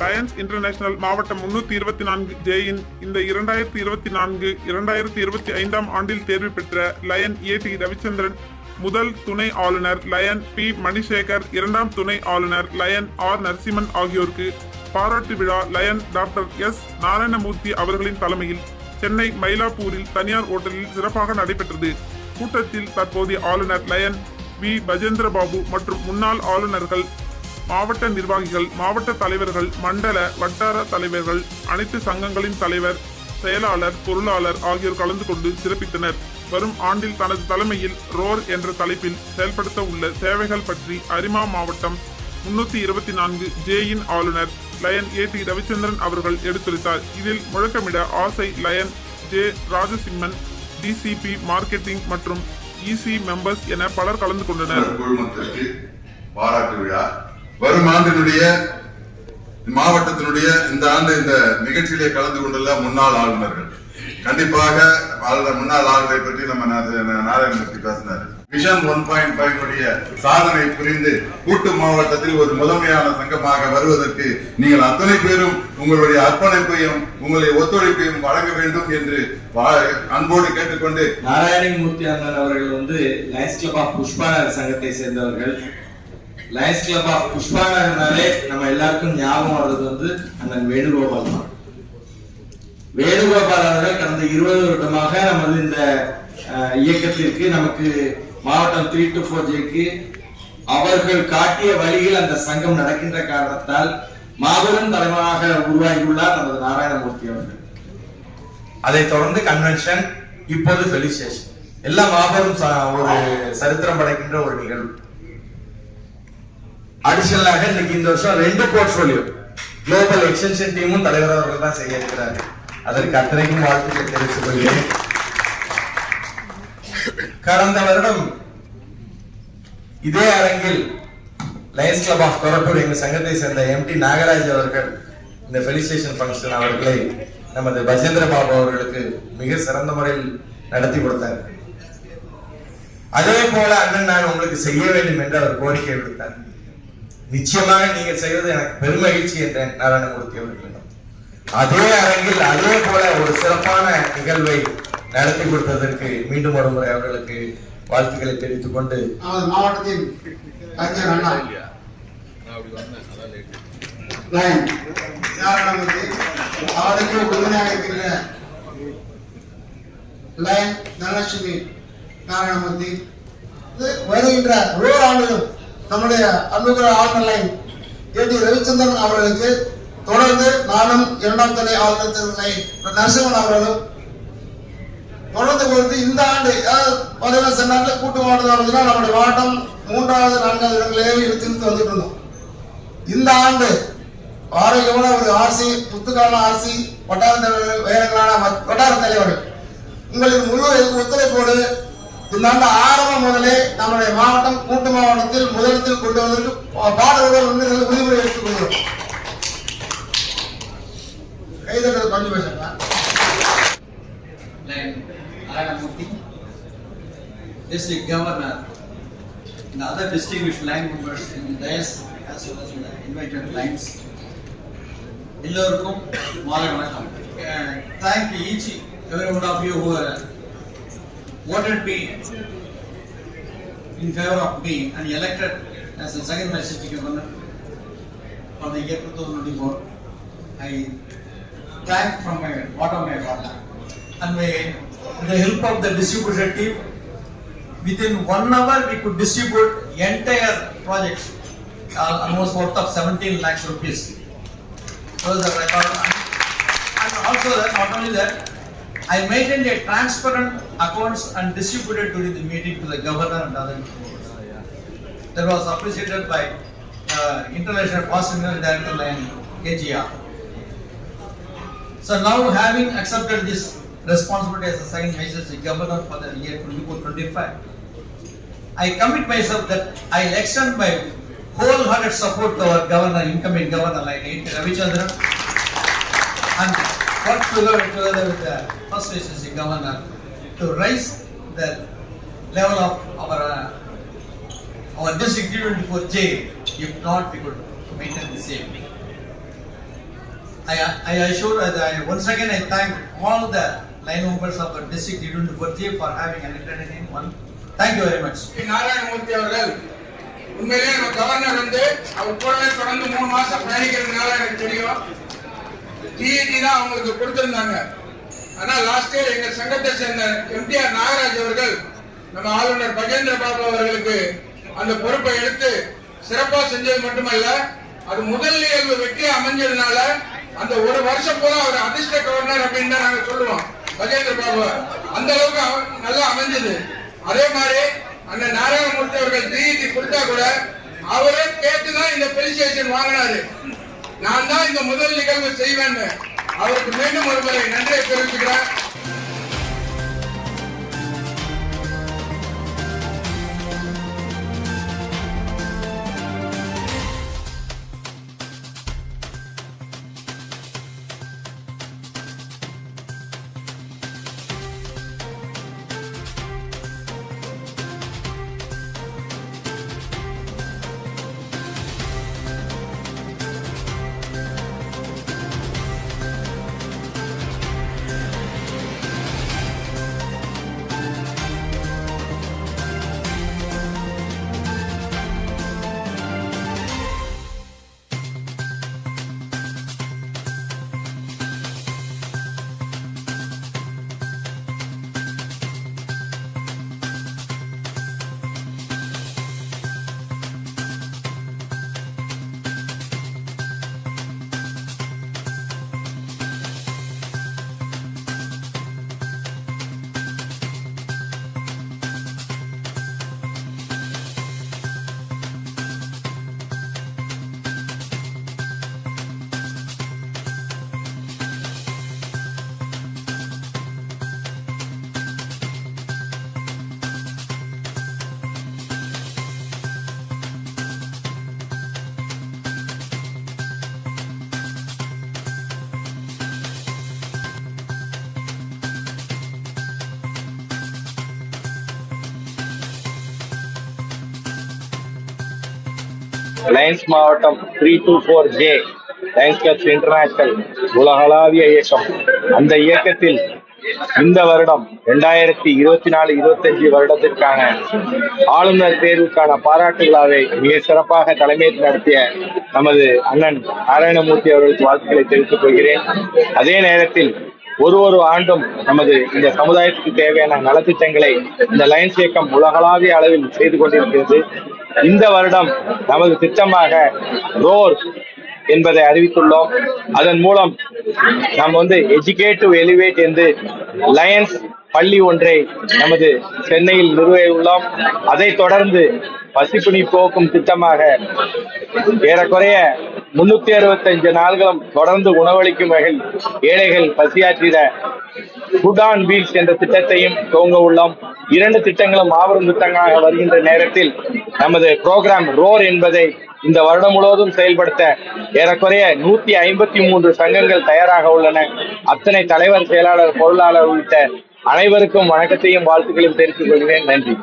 Lions international மாவட்டம் முன்னூத்தி இருபத்தி நான்கு ஜேயின் இந்த இரண்டாயிரத்தி இருபத்தி நான்கு இரண்டாயிரத்தி இருபத்தி ஐந்தாம் ஆண்டில் தேர்வு பெற்ற லயன் ஏ டி ரவிச்சந்திரன் முதல் துணை ஆளுநர் லயன் பி மணிசேகர் இரண்டாம் துணை ஆளுநர் லயன் ஆர் நரசிம்மன் ஆகியோருக்கு பாராட்டு விழா லயன் டாக்டர் எஸ் நாராயணமூர்த்தி அவர்களின் தலைமையில் சென்னை மயிலாப்பூரில் தனியார் ஓட்டலில் சிறப்பாக நடைபெற்றது. கூட்டத்தில் தற்போதைய ஆளுநர் லயன் வி பஜேந்திர பாபு மற்றும் முன்னாள் ஆளுநர்கள் மாவட்ட நிர்வாகிகள் மாவட்ட தலைவர்கள் மண்டல வட்டார தலைவர்கள் அனைத்து சங்கங்களின் தலைவர் செயலாளர் பொருளாளர் ஆகியோர் கலந்து கொண்டு சிறப்பித்தனர். வரும் ஆண்டில் தனது தலைமையில் ரோர் என்ற தலைப்பில் செயல்படுத்த உள்ள சேவைகள் பற்றி அரிமா மாவட்டம் முன்னூத்தி இருபத்தி நான்கு ஜேயின் ஆளுநர் லயன் ஏ டி ரவிச்சந்திரன் அவர்கள் எடுத்துரைத்தார். இதில் முழக்கமிட ஆசை lion J Rajasimman DCP marketing மற்றும் இசி மெம்பர்ஸ் என பலர் கலந்து கொண்டனர். பாராட்டு விழா. வரும் ஆண்டினுடைய மாவட்டத்தினுடைய இந்த ஆண்டு இந்த நிகழ்ச்சியிலே கலந்து கொண்டுள்ள முன்னாள் ஆளுநர்கள். கண்டிப்பாக முன்னாள் ஆளுநரை பற்றி நம்ம நாராயணமூர்த்தி பேசினார். மிஷன் ஒன் பாயிண்ட் ஃபைவ் சாதனை புரிந்து கூட்டு மாவட்டத்தில் ஒரு முதன்மையான சங்கமாக வருவதற்கு நீங்கள் அத்தனை பேரும் உங்களுடைய அர்ப்பணிப்பையும் உங்களுடைய ஒத்துழைப்பையும் வழங்க வேண்டும் என்று அன்போடு கேட்டுக்கொண்டு நாராயணமூர்த்தி அண்ணன் அவர்கள் வந்து லயன்ஸ் கிளப் ஆஃப் புஷ்பா சங்கத்தை சேர்ந்தவர்கள். லயன்ஸ் கிளப் ஆஃப் புஷ்பாநகர்னாலே நம்ம எல்லாருக்கும் ஞாபகம் வர்றது வந்து அண்ணன் வேணுகோபால் தான். வேணுகோபால் அவர்கள் கடந்த இருபது வருடமாக நமது இந்த அஹ், இயக்கத்திற்கு நமக்கு மாவட்டம் த்ரீ டு ஃபோர் ஜேக்கு அவர்கள் காட்டிய வழியில் அந்த சங்கம் நடக்கின்ற காரணத்தால் மாபெரும் தலைவராக உருவாகியுள்ளார் நமது நாராயணமூர்த்தி அவர்கள். அதைத் தொடர்ந்து கன்வென்ஷன் இப்போது ஃபெலிசியேஷன் எல்லாம் மாபெரும் ஒரு சரித்திரம் படைக்கின்ற ஒரு நிகழ்வு. அடிஷனலாக இன்னைக்கு இந்த வருஷம் ரெண்டு போர்ட்ஃபோலியோ குளோபல் எக்ஸ்டென்ஷன் டீமும் தலைவர் அவர்கள் தான் செய்ய இருக்கிறாரு அதற்கு அத்தனைக்கும் வாழ்த்துக்கள் தெரிவித்துக் கொள்கிறேன். கடந்த வருடம் இதே அரங்கில் லயன்ஸ் கிளப் ஆஃப் கொரப்பூர் எங்கள் சங்கத்தை சேர்ந்த எம்டி நாகராஜ் அவர்கள் இந்த ஃபெலிசிட்டேஷன் ஃபங்க்ஷன் அவர்களை நமது பஜேந்திர பாபு அவர்களுக்கு மிக சிறந்த முறையில் நடத்தி கொடுத்தார். அதே போல அண்ணன் நான் உங்களுக்கு செய்ய வேண்டும் என்று அவர் கோரிக்கை விடுத்தார். நிச்சயமாக நீங்கள் செய்வது எனக்கு பெருமகிழ்ச்சி என்றேன் நாராயணமூர்த்தி அவர்களிடம் அதே அரங்கில் அதே போல ஒரு சிறப்பான நிகழ்வை நடத்தி கொடுத்ததற்கு மீண்டும் ஒரு முறை அவர்களுக்கு வாழ்த்துக்களை தெரிவித்துக் கொண்டு மாவட்டத்தின் அவருக்கு உறுதுணையாக இருக்கின்ற லயன் தனலட்சுமி நாராயணமூர்த்தி. வருகின்ற ஒவ்வொரு ஆண்டிலும் நம்முடைய அன்புகிற ஆளுநர் லைன் ஏடி ரவிச்சந்திரன் அவர்களுக்கு தொடர்ந்து நானும் இரண்டாம் தலை ஆளுநர் திரு நரசிம்மன் அவர்களும் தொடர்ந்து கொடுத்து இந்த ஆண்டு அதாவது பார்த்தீங்கன்னா சென்ற கூட்டு மாவட்டம் நடந்ததுன்னா நம்முடைய மாவட்டம் மூன்றாவது நான்காவது இடங்களே இழுத்து வந்துட்டு இருந்தோம் இந்த ஆண்டு ஆரோக்கியமான ஒரு ஆர்சி புத்துக்கான ஆர்சி வட்டார தலைவர்கள் வேலைகளான வட்டார தலைவர்கள். உங்களின் முழு ஒத்துழைப்போடு இந்த ஆரம்பம் முதலே நம்முடைய மாவட்டம் கூட்டு மாவட்டத்தில் முதலிடத்தில் கொண்டு வருவதற்கு பாடல்கள் பாடுபடுவோர் வந்து இதில் உறுதிமொழி எடுத்துக் கொள்கிறோம். கைதட்டது பண்ணி பேசுறேன் Like Narayanamurthy, District Governor, and other distinguished line members in the dais as well as the invited lines. எல்லோருக்கும் மாலை வணக்கம். Thank each every one of you who voted me in favor of me and elected as the second district governor for the year 2024. I thank from my bottom of my heart. And with the help of the distributor team, within one hour we could distribute entire projects, uh, almost worth of 17 lakhs rupees. So the record. And also that, not only that, I maintained a transparent accounts and distributed during the meeting to the governor and other. That was appreciated by uh, International Hospital Director and KGR. So now having accepted this responsibility as the second Vice Governor for the year 24-25, I commit myself that I will extend my wholehearted support to our governor, incoming governor like. Ravichandran, and work together, together with the first Vice Governor to raise the level of our uh, our district 24J. If not, we could maintain the same. I, I assure, that I, once again, I thank all the line members of the district Irundu Forty for having elected him one. Thank you very much. Narayanamurthy அவர்கள் உண்மையிலேயே நம்ம governor வந்து அவர் கூடவே தொடர்ந்து மூணு மாசம் பயணிக்கிறதுனால எனக்கு தெரியும் டிஇடி தான் அவங்களுக்கு கொடுத்திருந்தாங்க. ஆனா லாஸ்ட் இயர் எங்க சங்கத்தை சேர்ந்த எம்டிஆர் நாகராஜ் அவர்கள் நம்ம ஆளுநர் பஜேந்திர பாபு அவர்களுக்கு அந்த பொறுப்பை எடுத்து சிறப்பா செஞ்சது மட்டுமல்ல அது முதல் நிகழ்வு வெற்றி அமைஞ்சதுனால அந்த ஒரு வருஷம் போல அவர் அதிர்ஷ்ட கவர்னர் அப்படின்னு தான் நாங்க சொல்லுவோம். பஜேந்திர பாபு அந்த அளவுக்கு நல்லா அமைஞ்சது. அதே மாதிரி அந்த நாராயணமூர்த்தி அவர்கள் டிஇடி கொடுத்தா கூட அவரே கேட்டு தான் இந்த ஸ்டேஷன் வாங்கினாரு. நான் தான் இந்த முதல் நிகழ்வு செய்வேன். அவருக்கு மீண்டும் ஒருமுறை நன்றியை தெரிவிச்சுக்கிறேன். லயன்ஸ் மாவட்டம் three two four J lions clubs international உலகளாவிய இயக்கம். அந்த இயக்கத்தில் இந்த வருடம் ரெண்டாயிரத்தி இருபத்தி நாலு இருபத்தஞ்சு வருடத்திற்கான ஆளுநர் தேர்வுக்கான பாராட்டு விழாவை மிக சிறப்பாக தலைமையேற்று நடத்திய நமது அண்ணன் நாராயணமூர்த்தி அவர்களுக்கு வாழ்த்துக்களை தெரிவித்துக் கொள்கிறேன். அதே நேரத்தில் ஒரு ஒரு ஆண்டும் நமது இந்த சமுதாயத்துக்கு தேவையான நலத்திட்டங்களை இந்த லயன்ஸ் இயக்கம் உலகளாவிய அளவில் செய்து கொண்டிருக்கிறது. இந்த வருடம் நமது திட்டமாக ரோர் என்பதை அறிவித்துள்ளோம். அதன் மூலம் நாம் வந்து எஜுகேட் டு எலிவேட் என்று லயன்ஸ் பள்ளி ஒன்றை நமது சென்னையில் நிறுவியுள்ளோம். அதைத் தொடர்ந்து பசிப்பிணி போக்கும் திட்டமாக ஏறக்குறைய முன்னூத்தி அறுபத்தஞ்சு நாள்களும் தொடர்ந்து உணவளிக்கும் வகையில் ஏழைகள் பசியாற்றிட ஃபுட் ஆன் வீல்ஸ் என்ற திட்டத்தையும் துவங்க உள்ளோம். இரண்டு திட்டங்களும் மாபெரும் திட்டங்களாக வருகின்ற நேரத்தில் நமது புரோகிராம் ரோர் என்பதை இந்த வருடம் முழுவதும் செயல்படுத்த ஏறக்குறைய நூத்தி ஐம்பத்தி மூன்று சங்கங்கள் தயாராக உள்ளன. அத்தனை தலைவர் செயலாளர் பொருளாளர் உள்ளிட்ட அனைவருக்கும் வணக்கத்தையும் வாழ்த்துக்களையும் தெரிவித்துக் கொள்கிறேன். நன்றி.